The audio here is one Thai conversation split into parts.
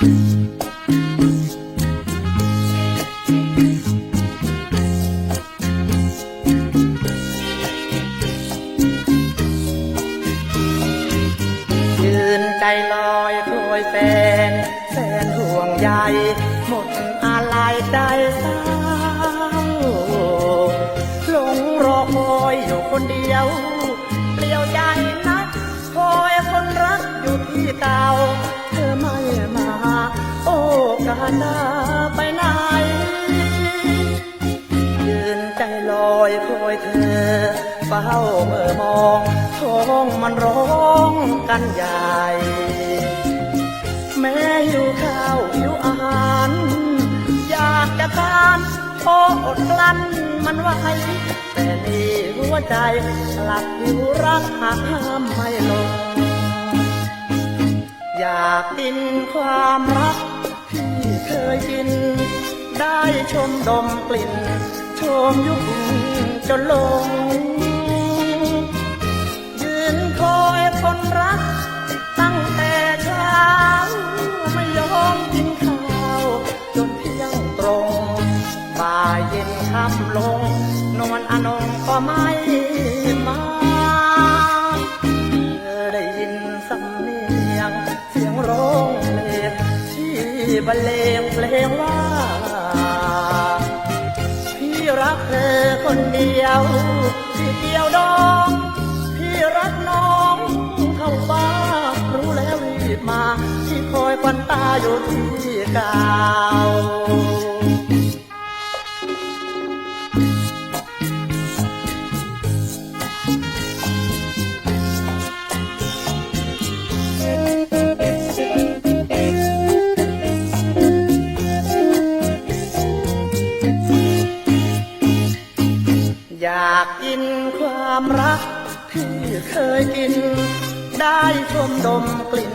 ยืนใจลอยคอยแฟนแฟนห่วงใยหมดอะไรใจเศร้าหลงรอคอยอยู่คนเดียวเปลี่ยวใจนักคอยคนรักอยู่ที่เก่าเธอไม่มาโอ้กา หน้าไปไหน ยืนใจลอยคอยเธอ เฝ้าเมื่อมองท้องมันร้องกันใหญ่ แม่หิวข้าวหิวอาหาร อยากจะทานพออดกลั้นมันไว้แต่นี่หัวใจหลักหิวรักหาห้ามไม่ลงอยากกินความรัก ยกิน ได้ชมดมกลิ่น ชมยุคจนหลง ยืนคอยคนรัก ตั้งแต่เช้า ไม่ยอมกินข้าว จนเที่ยงตรงบ่ายเย็นค่ำลง นวลอนงก็ไม่มา บรรเลงเพลงว่า พี่รักเธอคนเดียวที่เดียวดอง พี่รักน้องเข้าฟ้ารู้แล้วรีบมา ที่คอยควันตาอยู่ที่เก่าากกินความรักที่เคยกิน ได้ชมดมกลิ่น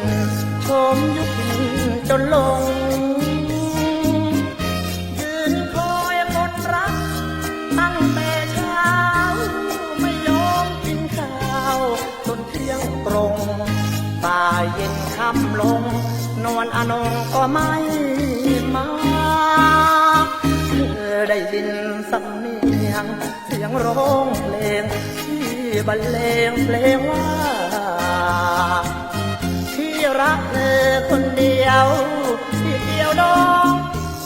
ชมยุพินจนหลง ยืนคอยคนรัก ตั้งแต่เช้า ไม่ยอมกินข้าวจนเที่ยงตรงบ่ายเย็นค่ำลง นวลอนงก็ไม่มาเธอได้ยิน ร้องเพลงที่บรรเลงเพลงว่า ที่รักเธอคนเดียวที่เดียวดอง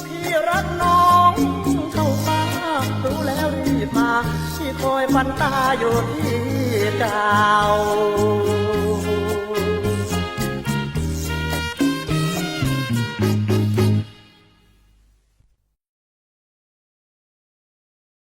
พี่รักน้องเข้าฟ้ารู้แล้วรีบมาที่คอยฟันตาอยู่ที่เก่า